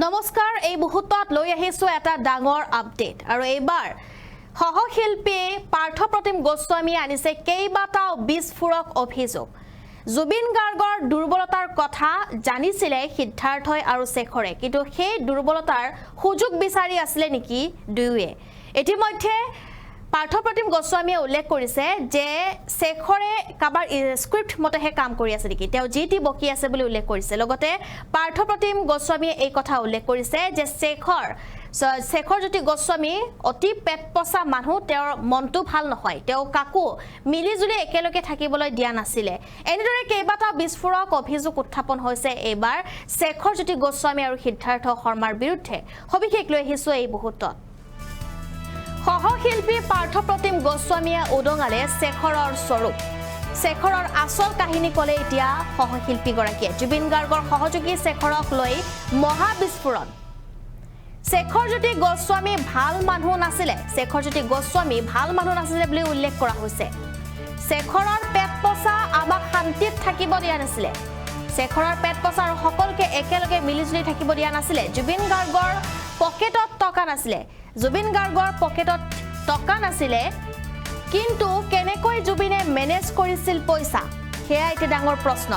নমস্কাৰ এই মুহূৰ্তত লৈ আহিছোঁ এটা ডাঙৰ আপডেট আৰু এইবাৰ সহশিল্পী পাৰ্থপ্ৰতিম গোস্বামীয়ে আনিছে কেইবাটাও বিস্ফোৰক অভিযোগ। জুবিন গাৰ্গৰ দুৰ্বলতাৰ কথা জানিছিলে সিদ্ধাৰ্থই আৰু শেখৰে কিন্তু সেই দুৰ্বলতাৰ সুযোগ বিচাৰি আছিলে নেকি দুয়োৱে। ইতিমধ্যে পাৰ্থপ্ৰতিম গোস্বামীয়ে উল্লেখ কৰিছে যে শেখৰে কাৰোবাৰ স্ক্ৰিপ্ট মতেহে কাম কৰি আছে নেকি? তেওঁ যি টি বকি আছে বুলি উল্লেখ কৰিছে। লগতে পাৰ্থপ্ৰতিম গোস্বামীয়ে এই কথা উল্লেখ কৰিছে যে শেখৰ চ- শেখৰজ্যোতি গোস্বামী অতি পেট পচা মানুহ তেওঁৰ মনটো ভাল নহয়। তেওঁ কাকো মিলিজুলি একেলগে থাকিবলৈ দিয়া নাছিলে। এনেদৰে কেইবাটাও বিস্ফোৰক অভিযোগ উত্থাপন হৈছে এইবাৰ শেখৰজ্যোতি গোস্বামী আৰু সিদ্ধাৰ্থ শৰ্মাৰ বিৰুদ্ধে। সবিশেষ লৈ আহিছোঁ এই মুহূৰ্তত। সহশিল্পী পাৰ্থপ্ৰতিম গোস্বামীয়ে উদঙালে শেখৰৰ স্বৰূপ। শেখৰৰ আচল কাহিনী ক'লে এতিয়া সহশিল্পীগৰাকীয়ে। জুবিন গাৰ্গৰ সহযোগী শেখৰক লৈ মহা বিস্ফোৰণ শেখৰজ্যোতি গোস্বামী ভাল মানুহ নাছিলে। শেখৰজ্যোতি গোস্বামী ভাল মানুহ নাছিলে বুলি উল্লেখ কৰা হৈছে। শেখৰৰ পেট পচা আমাক শান্তিত থাকিব দিয়া নাছিলে। শেখৰৰ পেট পচা আৰু সকলোকে একেলগে মিলিজুলি থাকিব দিয়া নাছিলে। জুবিন গাৰ্গৰ পকেটত টকা নাছিলে। জুবিন গাৰ্গৰ পকেটত টকা নাছিলে কিন্তু কেনেকৈ জুবিনে মেনেজ কৰিছিল পইচা? সেয়া এতিয়া ডাঙৰ প্ৰশ্ন।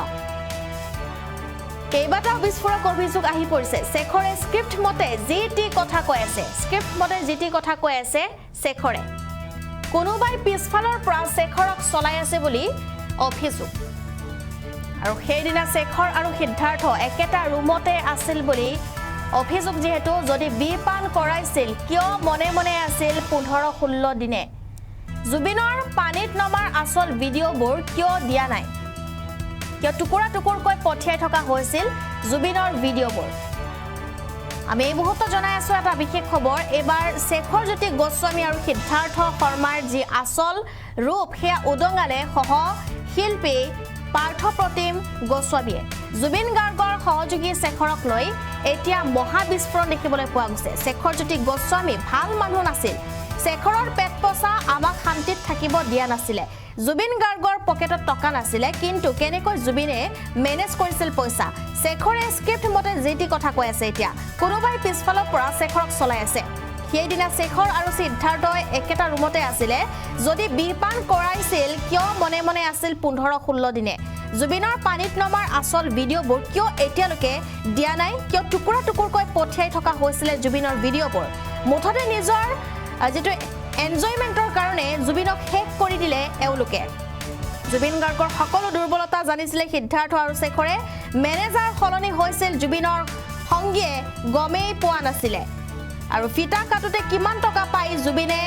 কেইবাটাও বিস্ফোৰক অভিযোগ আহি পৰিছে। শেখৰে স্ক্ৰিপ্ট মতে যি টি কথা কৈ আছে স্ক্ৰিপ্ট মতে যি টি কথা কৈ আছে শেখৰে। কোনোবাই পিছফালৰ পৰা শেখৰক চলাই আছে বুলি অভিযোগ। আৰু সেইদিনা শেখৰ আৰু সিদ্ধাৰ্থ একেটা ৰুমতে আছিল বুলি অভিযোগ যিহেতু যদি বি পান কৰাইছিল কিয় মনে মনে আছিল পোন্ধৰ ষোল্ল দিনে? জুবিনৰ পানীত নমাৰ আচল ভিডিঅ'বোৰ কিয় দিয়া নাই? কিয় টুকুৰা টুকুৰকৈ পঠিয়াই থকা হৈছিল জুবিনৰ ভিডিঅ'বোৰ? আমি এই মুহূৰ্তত জনাই আছো এটা বিশেষ খবৰ। এইবাৰ শেখৰজ্যোতি গোস্বামী আৰু সিদ্ধাৰ্থ শৰ্মাৰ যি আচল ৰূপ সেয়া উদঙালে সহ শিল্পী পাৰ্থপ্ৰতিম গোস্বামীয়ে। জুবিন গাৰ্গৰ সহযোগী শেখৰক লৈ এতিয়া মহা বিস্ফোৰণ দেখিবলৈ পোৱা গৈছে। শেখৰজ্যোতি গোস্বামী ভাল মানুহ নাছিল। শেখৰৰ পেট পচা আমাক শান্তিত থাকিব দিয়া নাছিলে। জুবিন গাৰ্গৰ পকেটত টকা নাছিলে কিন্তু কেনেকৈ জুবিনে মেনেজ কৰিছিল পইচা? শেখৰে স্ক্ৰিপ্ট মতে যি টি কথা কৈ আছে এতিয়া কোনোবাই পিছফালৰ পৰা শেখৰক চলাই আছে। সেইদিনা শেখৰ আৰু সিদ্ধাৰ্থই একেটা ৰুমতে আছিলে। যদি বিপান কৰাইছিল, কিয় মনে মনে আছিল পোন্ধৰ ষোল্ল দিনে? জুবিনৰ পানীত নমাৰ আচল ভিডিঅ'বোৰ কিয় এতিয়ালৈকে দিয়া নাই? কিয় টুকুৰা টুকুৰকৈ পঠিয়াই থকা হৈছিলে জুবিনৰ ভিডিঅ'বোৰ? মুঠতে নিজৰ যিটো এনজয়মেণ্টৰ কাৰণে জুবিনক শেষ কৰি দিলে এওঁলোকে। জুবিন গাৰ্গৰ সকলো দুৰ্বলতা জানিছিলে সিদ্ধাৰ্থ আৰু শেখৰে। মেনেজাৰ সলনি হৈছিল জুবিনৰ সংগীয়ে গমেই পোৱা নাছিলে। আৰু ফিতা কাটোতে কিমান টকা পাই জুবিনে?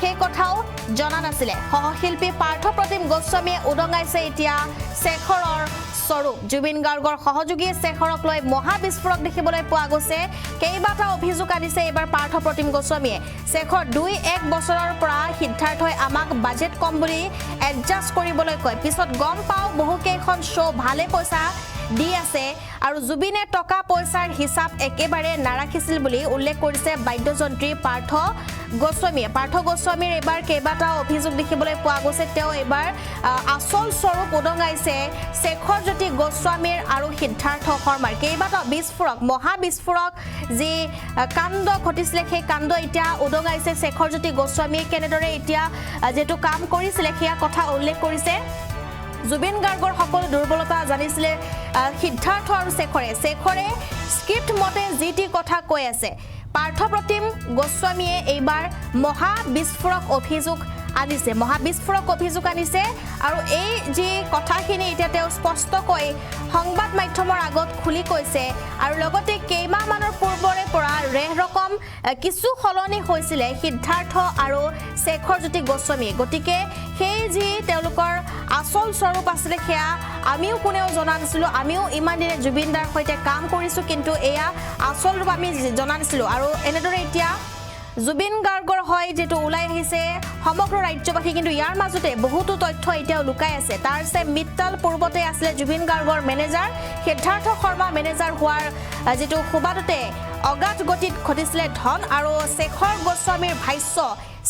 সেই কথাও জনা নাছিলে। সহশিল্পী পাৰ্থপ্ৰতিম গোস্বামীয়ে উদঙাইছে এতিয়া শেখৰৰ স্বৰূপ। জুবিন গাৰ্গৰ সহযোগী শেখৰক লৈ মহা বিস্ফোৰক দেখিবলৈ পোৱা গৈছে। কেইবাটাও অভিযোগ আনিছে এইবাৰ পাৰ্থপ্ৰতিম গোস্বামীয়ে। শেখৰ দুই এক বছৰৰ পৰা সিদ্ধাৰ্থই আমাক বাজেট কম বুলি এডজাষ্ট কৰিবলৈ কয়। পিছত গম পাওঁ বহুকেইখন শ্ব' ভালে পইচা দি আছে আৰু জুবিনে টকা পইচাৰ হিচাপ একেবাৰে নাৰাখিছিল বুলি উল্লেখ কৰিছে বাদ্যযন্ত্ৰী পাৰ্থ গোস্বামীয়ে। পাৰ্থ গোস্বামীৰ এইবাৰ কেইবাটাও অভিযোগ দেখিবলৈ পোৱা গৈছে। তেওঁ এইবাৰ আচল স্বৰূপ উদঙাইছে শেখৰজ্যোতি গোস্বামীৰ আৰু সিদ্ধাৰ্থ শৰ্মাৰ। কেইবাটাও বিস্ফোৰক মহা বিস্ফোৰক যি কাণ্ড ঘটিছিলে সেই কাণ্ড এতিয়া উদঙাইছে শেখৰজ্যোতি গোস্বামীয়ে। কেনেদৰে এতিয়া যিটো কাম কৰিছিলে সেয়া কথা উল্লেখ কৰিছে। জুবিন গাৰ্গৰ সকলো দুৰ্বলতা জানিছিলে সিদ্ধাৰ্থ আৰু শেখৰে। শেখৰে স্ক্ৰিপ্ট মতে যি টি কথা কৈ আছে, পাৰ্থপ্ৰতিম গোস্বামীয়ে এইবাৰ মহা বিস্ফোৰক অভিযোগ আনিছে মহা বিস্ফোৰক অভিযোগ আনিছে। আৰু এই যি কথাখিনি এতিয়া তেওঁ স্পষ্টকৈ সংবাদ মাধ্যমৰ আগত খুলি কৈছে। আৰু লগতে কেইমাহমানৰ পূৰ্বৰে পৰা ৰেহ ৰকম কিছু সলনি হৈছিলে সিদ্ধাৰ্থ আৰু শেখৰজ্যোতি গোস্বামী গতিকে সেই যি তেওঁলোকৰ আচল স্বৰূপ আছিলে সেয়া আমিও কোনেও জনা নাছিলোঁ। আমিও ইমান দিনে জুবিন দাৰ সৈতে কাম কৰিছোঁ, কিন্তু এয়া আচল ৰূপ আমি জনা নাছিলোঁ। আৰু এনেদৰে এতিয়া জুবিন গাৰ্গৰ হয় যিটো ওলাই আহিছে। সমগ্ৰ ৰাজ্যবাসী কিন্তু ইয়াৰ মাজতে বহুতো তথ্য এতিয়াও লুকাই আছে। তাৰ চে মিত্তাল পূৰ্বতে আছিলে জুবিন গাৰ্গৰ মেনেজাৰ। সিদ্ধাৰ্থ শৰ্মা মেনেজাৰ হোৱাৰ যিটো সুবাদতে অগাধ গতিত ঘটিছিলে ধন আৰু শেখৰ গোস্বামীৰ ভাষ্য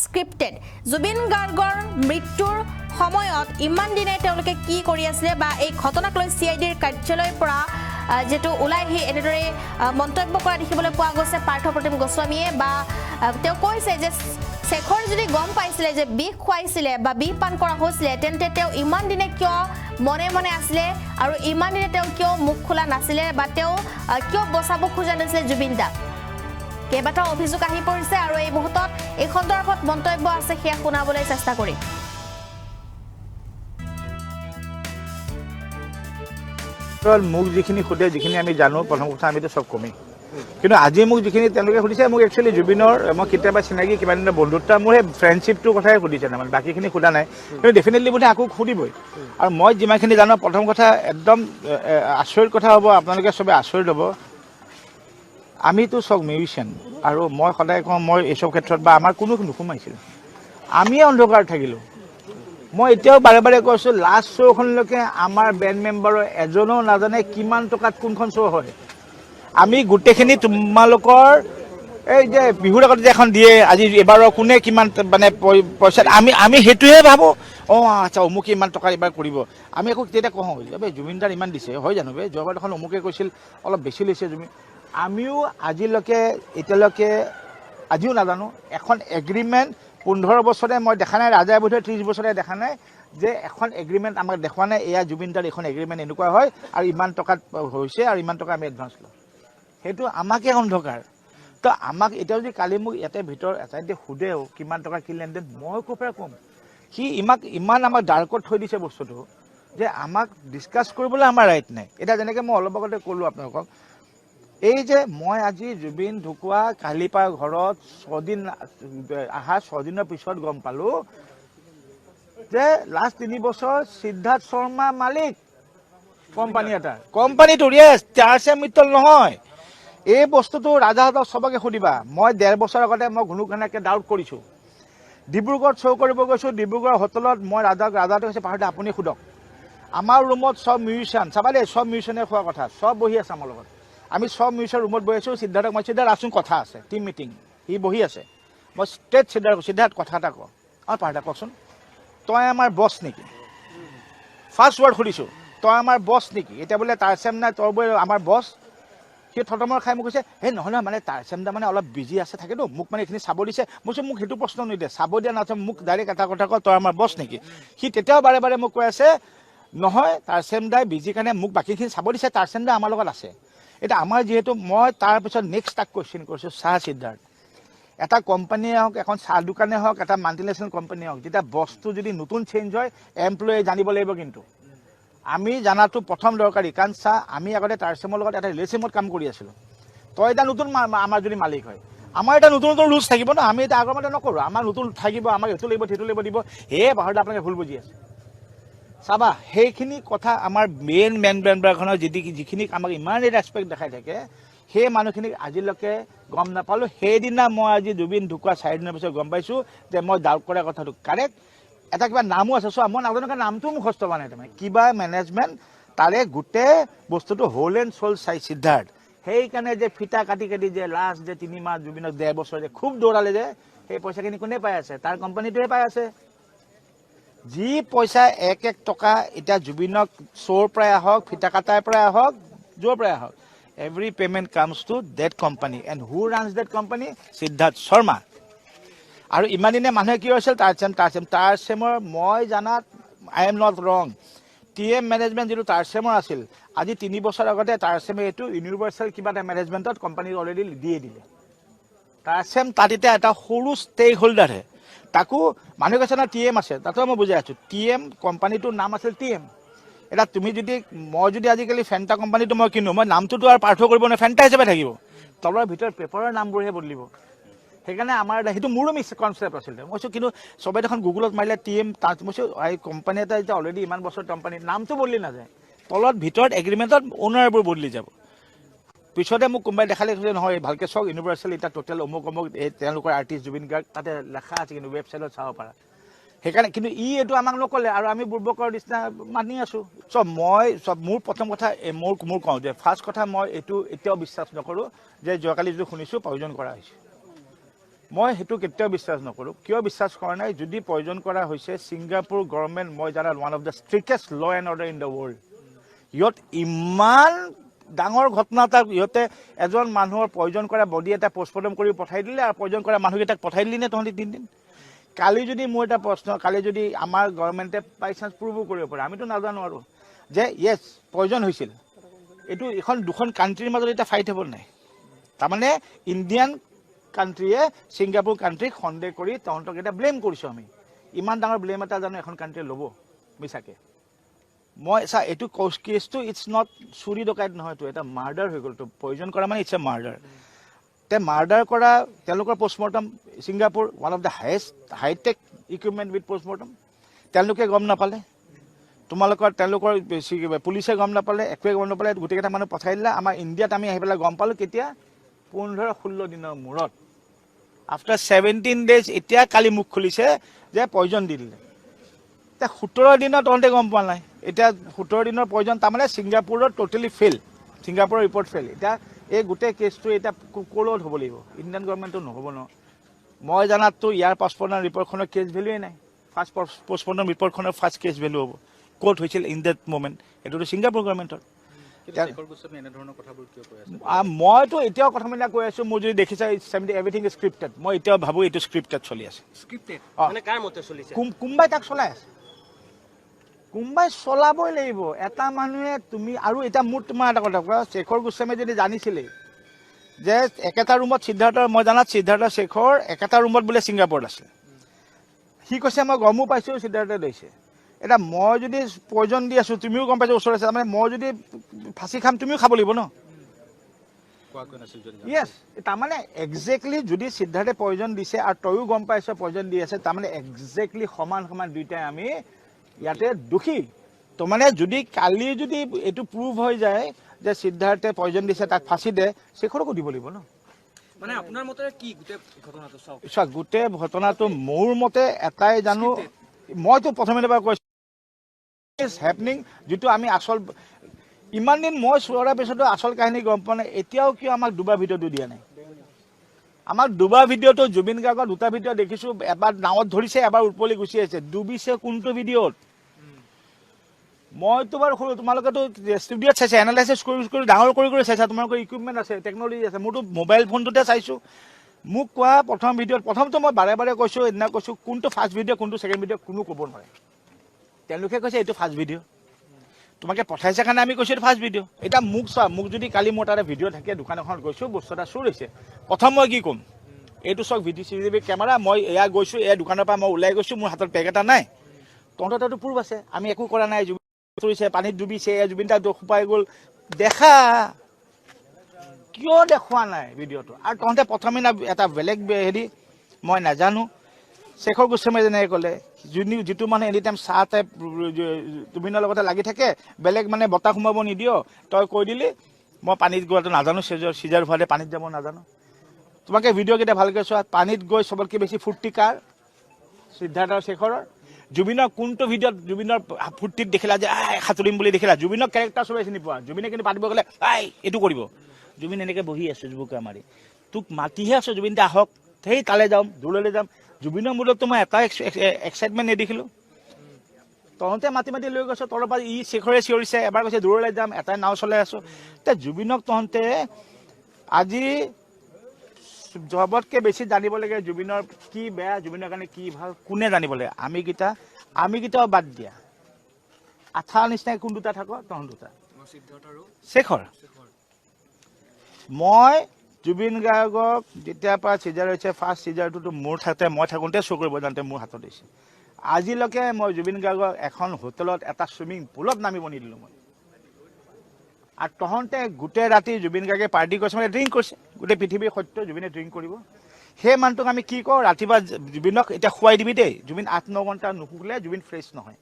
স্ক্ৰিপ্টেড জুবিন গাৰ্গৰ মৃত্যুৰ সময়ত ইমান দিনে তেওঁলোকে কি কৰি আছিলে বা এই ঘটনাক লৈ চি আই ডিৰ কাৰ্যালয়ৰ পৰা যিহেতু ওলাই আহি এনেদৰে মন্তব্য কৰা দেখিবলৈ পোৱা গৈছে পাৰ্থ গোস্বামীয়ে বা তেওঁ কৈছে যে শেখৰ যদি গম পাইছিলে যে বিষ খুৱাইছিলে বা বিষ পান কৰা হৈছিলে, তেন্তে তেওঁ ইমান দিনে কিয় মনে মনে আছিলে আৰু ইমান দিনে তেওঁ কিয় মুখ খোলা নাছিলে বা তেওঁ কিয় বচাব খোজা নাছিলে জুবিন দাক? কেইবাটাও অভিযোগ আহি পৰিছে আৰু এই মুহূৰ্তত এই সন্দৰ্ভত মন্তব্য আছে সেয়া শুনাবলৈ চেষ্টা কৰিম। কেৱল মোক যিখিনি সোধে, যিখিনি আমি জানো, প্ৰথম কথা আমিতো চব কমেই। কিন্তু আজি মোক যিখিনি তেওঁলোকে সুধিছে, মোক একচুৱেলি জুবিনৰ, মই কেতিয়াবা চিনাকি কিবা দিনৰ বন্ধুত্ব মোৰ সেই ফ্ৰেণ্ডশ্বিপটোৰ কথাই সুধিছে তাৰমানে বাকীখিনি সোধা নাই। কিন্তু ডেফিনেটলি বোধে আকৌ সুধিবই। আৰু মই যিমানখিনি জানো, প্ৰথম কথা একদম আচৰিত কথা হ'ব, আপোনালোকে চবে আচৰিত হ'ব। আমিতো চব মিউজিচিয়ান আৰু মই সদায় কওঁ, মই এইচব ক্ষেত্ৰত বা আমাৰ কোনো নোসোমাইছিল। আমিয়ে অন্ধকাৰ থাকিলোঁ। মই এতিয়াও বাৰে বাৰে কৈছোঁ লাষ্ট শ্ব'খনলৈকে আমাৰ বেণ্ড মেম্বাৰৰ এজনেও নাজানে কিমান টকাত কোনখন শ্ব' হয়। আমি গোটেইখিনি তোমালোকৰ এই যে বিহুৰ আগত যে এখন দিয়ে আজি এইবাৰৰ কোনে কিমান মানে পই- পইচা আমি আমি সেইটোহে ভাবোঁ। অঁ আচ্ছা অমুকে ইমান টকা এইবাৰ কৰিব। আমি আকৌ তেতিয়া কওঁ বে জুবিন দাৰ ইমান দিছে হয় জানো বে? যোৱাবাৰ এখন অমুকে কৈছিল অলপ বেছি লৈছে জুবিন আমিও আজিলৈকে এতিয়ালৈকে আজিও নাজানো এখন এগ্ৰিমেণ্ট পোন্ধৰ বছৰে মই দেখা নাই ৰাজাই বোধহয় ত্ৰিছ বছৰে দেখা নাই যে এখন এগ্ৰিমেণ্ট আমাক দেখুওৱা নাই এয়া জুবিন দাৰ এখন এগ্ৰিমেণ্ট এনেকুৱা হয় আৰু ইমান টকাত হৈছে আৰু ইমান টকা আমি এডভান্স লওঁ। সেইটো আমাকে অন্ধকাৰ। তো আমাক এতিয়া যদি কালি মোক ইয়াতে ভিতৰত এটাই দিয়ে সোধেও কিমান টকা কি লেনদেন মই ক'ৰ পৰা ক'ম? সি ইমাক ইমান আমাক ডাৰ্কত থৈ দিছে বস্তুটো যে আমাক ডিছকাছ কৰিবলৈ আমাৰ ৰাইট নাই। এতিয়া যেনেকৈ মই অলপ আগতে ক'লোঁ আপোনালোকক এই যে মই আজি জুবিন ঢুকুৱা কালিৰ পৰা ঘৰত ছদিন অহা ছদিনৰ পিছত গম পালোঁ যে লাষ্ট তিনি বছৰ সিদ্ধাৰ্থ শৰ্মা মালিক কোম্পানী এটা। কোম্পানীটো য়েছ চাৰ্চে মিত্তল নহয়। এই বস্তুটো ৰাজাহঁতক চবকে সুধিবা। মই ডেৰ বছৰ আগতে মই ঘুনুক ঘানাকৈ ডাউট কৰিছোঁ। ডিব্ৰুগড়ত শ্ব' কৰিব গৈছোঁ ডিব্ৰুগড় হোটেলত মই ৰাজাক ৰাজাটো কৈছে পাহৰিতে আপুনি সোধক। আমাৰ ৰুমত চব মিউজিচিয়ান চাবা দেই, চব মিউজিচিয়ানে খোৱা কথা, চব বহি আছে আমাৰ লগত। আমি চব মিউজিচিয়ান ৰুমত বহি আছোঁ সিদ্ধাৰ্থক মই সিদ্ধাৰ্থ আছোন কথা আছে টিম মিটিং সি বহি আছে। মই ষ্ট্ৰেট সিদ্ধাৰ্থ সিদ্ধাৰ্থ কথা এটা কওঁ অঁ পাহৰিতা কওকচোন তই আমাৰ বছ নেকি? ফাৰ্ষ্ট ৱৰ্ড সুধিছোঁ। তই আমাৰ বছ নেকি? এতিয়া বোলে তাৰচেম নাই, তই বোলে আমাৰ বছ সি থতমৰ খাই মোক কৈছে সেই নহয় নহয় মানে তাৰচেম দা মানে অলপ বিজি আছে থাকেতো, মোক মানে এইখিনি চাব দিছে। মই কৈছোঁ, মোক সেইটো প্ৰশ্ন নিদিয়ে, চাব দিয়া নাচাম মোক ডাইৰেক্ট এটা কথা কওঁ তই আমাৰ বছ নেকি? সি তেতিয়াও বাৰে বাৰে মোক কৈ আছে, নহয় তাৰচেম দাই বিজি কাৰণে মোক বাকীখিনি চাব দিছে তাৰচেম দা আমাৰ লগত আছে। এতিয়া আমাৰ যিহেতু, মই তাৰপিছত নেক্সট তাক কুৱেশ্যন কৰিছোঁ, চাহ সিদ্ধাৰ্থ। এটা কোম্পানীয়ে হওক, এখন চাহ দোকানে হওক, এটা মাল্টিনেশ্যনেল কোম্পানীয়ে হওক, যেতিয়া বস্তু যদি নতুন চেঞ্জ হয় এমপ্লয়ে জানিব লাগিব কিন্তু। আমি জানাটো প্ৰথম দৰকাৰী, কাৰণ চা আমি আগতে টাৰ্চেমৰ লগত এটা ৰিলেশ্যনশ্বিপত কাম কৰি আছিলোঁ। তই এটা নতুন আমাৰ যদি মালিক হয়, আমাৰ এটা নতুন নতুন ৰুলছ থাকিব ন, আমি এতিয়া আগৰ মতে নকৰোঁ, আমাৰ নতুন থাকিব, আমাক এইটো লাগিব, সেইটো লাগিব, দিব, হে পাহৰিলে আপোনালোকে ভুল বুজি আছে। চাবা সেইখিনি কথা আমাৰ মেইন মেন মেম্বাৰখনৰ যিদি যিখিনি আমাক ইমানেই ৰেচপেক্ট দেখাই থাকে সেই মানুহখিনিক আজিলৈকে গম নাপালোঁ। সেইদিনা মই আজি জুবিন ঢুকুৱা চাৰিদিনৰ পিছত গম পাইছোঁ যে মই ডাউট কৰা কথাটো কাৰেক্ট এটা কিবা নামো আছে চোৱা মই নাজানো কাৰণ নামটো মুখস্থ নাই তাৰমানে। কিবা মেনেজমেণ্ট তাৰে গোটেই বস্তুটো হোল এণ্ড চল চাই সিদ্ধাৰ্থ। সেইকাৰণে যে ফিটা কাটি কাটি যে লাষ্ট যে তিনি মাহ জুবিনক ডেৰ বছৰ যে খুব দৌৰালে যে সেই পইচাখিনি কোনে পাই আছে? তাৰ কোম্পানীটোৱে পাই আছে। যি পইচা এক এক টকা, এতিয়া জুবিনক শ্ব'ৰ পৰাই আহক ফিটা কাটাৰ পৰাই আহক, য'ৰ পৰাই আহক every payment comes to that company and who runs that company Siddharth Sharma আৰু ইমান দিনে মানুহে কি হৈছিল? টাৰ্চেম টাৰ্চেম টাৰ্চেমৰ মই জানাত I am not wrong T M management যিটো টাৰ্চেমৰ আছিল, আজি তিনি বছৰ আগতে টাৰ্চেমে এইটো ইউনিভাৰ্চেল কিবা এটা মেনেজমেণ্টত কোম্পানীক অলৰেডি দিয়ে দিলে। টাৰ্চেম তাত এতিয়া এটা সৰু ষ্টেক হোল্ডাৰহে তাকো মানুহে কৈছে না টি এম আছে? তাতো মই বুজাই আছোঁ। টি এম কোম্পানীটোৰ নাম আছিল টি এম এতিয়া তুমি যদি, মই যদি আজিকালি ফেণ্টা কোম্পানীটো মই কিনো, মই নামটোতো আৰু পাৰ্থক্য কৰিব নোৱাৰোঁ ফেণ্টা হিচাপে থাকিব। তলৰ ভিতৰত পেপাৰৰ নামবোৰহে বদলিব। সেইকাৰণে আমাৰ সেইটো মোৰো মিছ কনচেপ্ট আছিলে মই কৈছোঁ, কিন্তু চবে দেখোন গুগলত মাৰিলে টি এম তাত মই কৈছোঁ কোম্পানী এটা যেতিয়া অলৰেডি ইমান বছৰ কোম্পানী নামটো বদলি নাযায়। তলত ভিতৰত এগ্ৰিমেণ্টত অ'নাৰবোৰ বদলি যাব। পিছতে মোক কোনোবাই দেখালে কৈছে নহয় ভালকৈ চাওক ইউনিভাৰ্চেল এতিয়া টোটেল অমুক অমুক এই তেওঁলোকৰ আৰ্টিষ্ট জুবিন গাৰ্গ তাতে লেখা আছে কিন্তু ৱেবছাইটত চাব পাৰা। সেইকাৰণে কিন্তু ই এইটো আমাক নক'লে আৰু আমি বুৰ্বকৰ নিচিনা মানি আছোঁ। চব মই চব মোৰ প্ৰথম কথা মোৰ মোৰ কওঁ যে ফাৰ্ষ্ট কথা মই এইটো এতিয়াও বিশ্বাস নকৰোঁ যে যোৱাকালি যিটো শুনিছোঁ প্ৰয়োজন কৰা হৈছে। মই সেইটো কেতিয়াও বিশ্বাস নকৰোঁ। কিয় বিশ্বাস কৰা নাই? যদি প্ৰয়োজন কৰা হৈছে ছিংগাপুৰ গভৰ্ণমেণ্ট মই জানাত one of the strictest law and order in the world ইয়াত ইমান ডাঙৰ ঘটনা এটা ইহঁতে এজন মানুহৰ প্ৰয়োজন কৰা বডি এটা পষ্টমৰ্টম কৰি পঠাই দিলে আৰু প্ৰয়োজন কৰা মানুহকেইটাক পঠাই দিলি নে তহঁতি তিনিদিন? কালি যদি মোৰ এটা প্ৰশ্ন কালি যদি আমাৰ গভৰ্ণমেণ্টে বাই চান্স প্ৰুভো কৰিব পাৰে আমিতো নাজানো আৰু যে য়েছ প্ৰয়োজন হৈছিল। এইটো এখন দুখন কাণ্ট্ৰিৰ মাজত এতিয়া ফাইট হ'ব নাই? তাৰমানে ইণ্ডিয়ান কাণ্ট্ৰিয়ে ছিংগাপুৰ কাণ্ট্ৰিক সন্দেহ কৰি তহঁতক এটা ব্লেম কৰিছোঁ আমি। ইমান ডাঙৰ ব্লেম এটা জানো এখন কাণ্ট্ৰিয়ে ল'ব মিছাকে। মই চা এইটো কেছটো ইটছ নট চুৰি ডকাইত নহয়তো এটা মাৰ্ডাৰ হৈ গ'লতো প্ৰয়োজন কৰা মানে ইটছ এ মাৰ্ডাৰ তে মাৰ্ডাৰ কৰা তেওঁলোকৰ postmortem Singapore one of the highest high tech equipment with postmortem তেওঁলোকে গম নাপালে। তোমালোকৰ, তেওঁলোকৰ পুলিচে গম নাপালে, একোৱে গম নাপালে গোটেইকেইটা মানুহ পঠাই দিলে, আমাৰ ইণ্ডিয়াত আমি আহি পেলাই গম পালোঁ কেতিয়া? পোন্ধৰ, ষোল্ল দিনৰ মূৰত। আফটাৰ ছেভেণ্টিন ডেজ এতিয়া কালি মুখ খুলিছে যে প্ৰয়োজন দি দিলে। এতিয়া সোতৰ দিনত তহঁতে গম পোৱা নাই। এতিয়া সোতৰ দিনৰ প্ৰয়োজন তাৰমানে ছিংগাপুৰত ট'টেলি ফেইল ছিংগাপুৰৰ ৰিপৰ্ট ফেইল এতিয়া এই গোটেই কেছটো এতিয়া ক- ক'ৰ লগত হ'ব লাগিব? ইণ্ডিয়ান গভৰ্ণমেণ্টটো নহ'ব ন? মই জানাততো ইয়াৰ পাছপৰ্টৰ ৰিপৰ্টখনৰ কেছ ভেলুৱে নাই। ফাৰ্ষ্ট পষ্টপৰ্টৰ ৰিপৰ্টখনৰ ফাৰ্ষ্ট কেছ ভেলু হ'ব। ক'ত হৈছিল ইন দেট মুমেণ্ট এইটোতো ছিংগাপুৰ গভৰ্ণমেণ্টৰ মইতো এতিয়াও কথাবিলাক কৈ আছোঁ। মোৰ যদি দেখিছা এভৰিথিং স্ক্ৰিপ্টেড মই এতিয়াও ভাবোঁ এইটো স্ক্ৰিপ্টেড চলি আছে। স্ক্ৰিপ্টেড অ। মানে কাৰ মতে চলিছে? কোন- কোনোবাই তাক চলাই আছে। কোনোবাই চলাবই লাগিব। এটা মানুহে তুমি আৰু এতিয়া মোৰ তোমাৰ এটা কথা কোৱা শেখৰ গোস্বামীয়ে যদি জানিছিলেই যে একেটা ৰুমত সিদ্ধাৰ্থ মই জানাত সিদ্ধাৰ্থ শেখৰ একেটা ৰুমত বোলে ছিংগাপুৰত আছে সি কৈছে মই গমো পাইছোঁ সিদ্ধাৰ্থে লৈছে। এতিয়া মই যদি প্ৰয়োজন দি আছোঁ তুমিও গম পাইছা ওচৰত আছে তাৰমানে মই যদি ফাঁচি খাম তুমিও খাব লাগিব ন? য়েছ তাৰমানে একজেক্টলি যদি সিদ্ধাৰ্থে প্ৰয়োজন দিছে আৰু তয়ো গম পাইছ প্ৰয়োজন দি আছে তাৰমানে একজেক্টলি সমান সমান দুইটাই আমি ইয়াতে দোষী তো মানে যদি কালি যদি এইটো প্ৰুভ হৈ যায় যে সিদ্ধাৰ্থে প্ৰয়োজন দিছে তাক ফাঁচি দে শেখৰকো দিব লাগিব ন? মানে আপোনাৰ মতে কি গোটেই ঘটনাটো চাওক? চোৱা গোটেই ঘটনাটো মোৰ মতে এটাই জানো। মইতো প্ৰথমে এবাৰ কৈছোঁ ইজ হেপনিং যিটো আমি আচল ইমান দিন মই চোৱাৰ পিছতো আচল কাহিনী গম পোৱা নাই এতিয়াও কিয় আমাক দুবাৰ ভিডিঅ'টো দিয়া নাই? আমাক দুবাৰ ভিডিঅ'টো জুবিন গাৰ্গৰ দুটা ভিডিঅ' দেখিছোঁ এবাৰ নাৱত ধৰিছে এবাৰ উৎপলি গুচি আহিছে। ডুবিছে কোনটো ভিডিঅ'ত? মইতো বাৰু সৰু, তোমালোকেতো ষ্টুডিঅ'ত চাইছা এনালাইচিছ কৰি কৰি, ডাঙৰ কৰি কৰি চাইছা, তোমালোকৰ ইকুইপমেণ্ট আছে টেকন'লজি আছে, মোৰতো মোবাইল ফোনটোতে চাইছোঁ। মোক কোৱা প্ৰথম ভিডিঅ'ত, প্ৰথমটো মই বাৰে বাৰে কৈছোঁ এদিনা কৈছোঁ, কোনটো ফাৰ্ষ্ট ভিডিঅ' কোনটো ছেকেণ্ড ভিডিঅ' কোনো ক'ব নোৱাৰে। তেওঁলোকে কৈছে, এইটো ফাৰ্ষ্ট ভিডিঅ' তোমাকে পঠাইছে কাৰণে আমি কৈছোঁ ফাৰ্ষ্ট ভিডিঅ' এতিয়া মোক চোৱা, মোক যদি কালি মোৰ তাতে ভিডিঅ' থাকে, দোকান এখনত গৈছোঁ, বস্তু এটা চুৰ হৈছে। প্ৰথম মই কি ক'ম? এইটো চাওক ভিডিঅ' চি টিভি কেমেৰা মই এয়া গৈছোঁ, এয়া দোকানৰ পৰা মই ওলাই গৈছোঁ, মোৰ হাতত বেগ এটা নাই। তহঁতৰ তাতো প্ৰুফ আছে, আমি একো কৰা নাই। চুৰিছে পানীত ডুবিছে জুবিন দা সোপাই গ'ল। দেখা? কিয় দেখুওৱা নাই ভিডিঅ'টো? আৰু তহঁতে প্ৰথমে না এটা বেলেগ হেৰি মই নাজানো। শেখৰ গোস্বামীয়ে যেনেকৈ ক'লে যোন যিটো মানুহে এনি টাইম চাহ টাইপ জুবিনৰ লগতে লাগি থাকে বেলেগ মানে বতাহ সোমাব নিদিয়। তই কৈ দিলি মই পানীত গোৱাটো নাজানো চিজাৰ চিজাৰ ভৰালে পানীত যাব নাজানো। তোমাকে ভিডিঅ' কেইটা ভালকৈ চোৱা পানীত গৈ চবতকৈ বেছি ফূৰ্তি কাৰ? সিদ্ধাৰ্থ আৰু শেখৰৰ? জুবিনৰ কোনটো ভিডিঅ'ত জুবিনৰ ফূৰ্তিত দেখিলা যে, আই, সাঁতুৰিম বুলি দেখিলা? জুবিনৰ কেৰেক্টাৰ চবেই চিনি পোৱা। জুবিনে কিন্তু পাতিব গ'লে আই, এইটো কৰিব। জুবিন এনেকৈ বহি আছোঁ জুবুকা মাৰি। তোক মাতিহে আছোঁ জুবিন দা, আহক। সেই তালৈ যাম, দূৰলৈ যাম। জুবিনৰ মূলততো মই এটা এক্সাইটমেণ্ট নেদেখিলোঁ। তহঁতে মাতি মাতি লৈ গৈছ, তলৰ পৰা ই শেখৰে চিঞৰিছে, এবাৰ কৈছে, দূৰলৈ যাম, এটাই নাও চলাই আছোঁ। এতিয়া জুবিনক তহঁতে আজি চবতকৈ বেছি জানিব লাগে জুবিনৰ কি বেয়া জুবিনৰ কাৰণে কি ভাল কোনে জানিব লাগে? আমিকেইটা আমিকেইটাও বাদ দিয়া। আঠা নিচিনাই কোন দুটা থাক তহঁত দুটা। শেখৰ। মই জুবিন গাৰ্গক যেতিয়াৰ পৰা চিজাৰ হৈছে ফাৰ্ষ্ট চিজাৰটোতো মোৰ থাকোঁতে মই থাকোঁতে চকু কৰিব যাওঁতে মোৰ হাতত দিছে। আজিলৈকে মই জুবিন গাৰ্গক এখন হোটেলত এটা চুইমিং পুলত নামিব নিদিলোঁ মই। আৰু তহঁতে গোটেই ৰাতি জুবিন গাৰ্গে পাৰ্টি কৰিছে মানে ড্ৰিংক কৰিছে। গোটেই পৃথিৱীৰ সত্য জুবিনে ড্ৰিংক কৰিব। সেই মানুহটোক আমি কি কওঁ, ৰাতিপুৱা জুবিনক এতিয়া খুৱাই দিবি দেই। জুবিন আঠ, ন ঘণ্টা নুশুলে, জুবিন ফ্ৰেছ নহয়।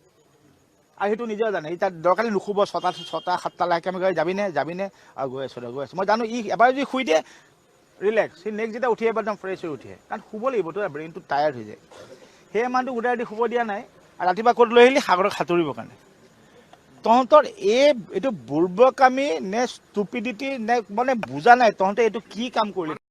আৰু সেইটো নিজেও জানে। সি তাত দৰকাৰী নুশুব, ছটা ছটা, সাতটা লাহেকে আমি গৈ যাবিনে যাবিনে? আৰু গৈ আছোঁ গৈ আছোঁ। মই জানো, ই এবাৰ যদি শুই দিয়ে ৰিলেক্স সি নেক্সট যেতিয়া উঠি আহিব একদম ফ্ৰেছ হৈ উঠে কাৰণ শুব লাগিব, তোৰ ব্ৰেইনটো টায়াৰ্ড হৈ যায়। সেই মানুহটো গোটেই ৰাতি শুব দিয়া নাই। আৰু ৰাতিপুৱা ক'ত লৈ আহিলি? সাগৰত সাঁতুৰিবৰ কাৰণে। তহঁতৰ এই এইটো বুৰ্বকামী নে ষ্টুপিডিটি নে মানে বুজা নাই, তহঁতে এইটো কি কাম কৰিলি?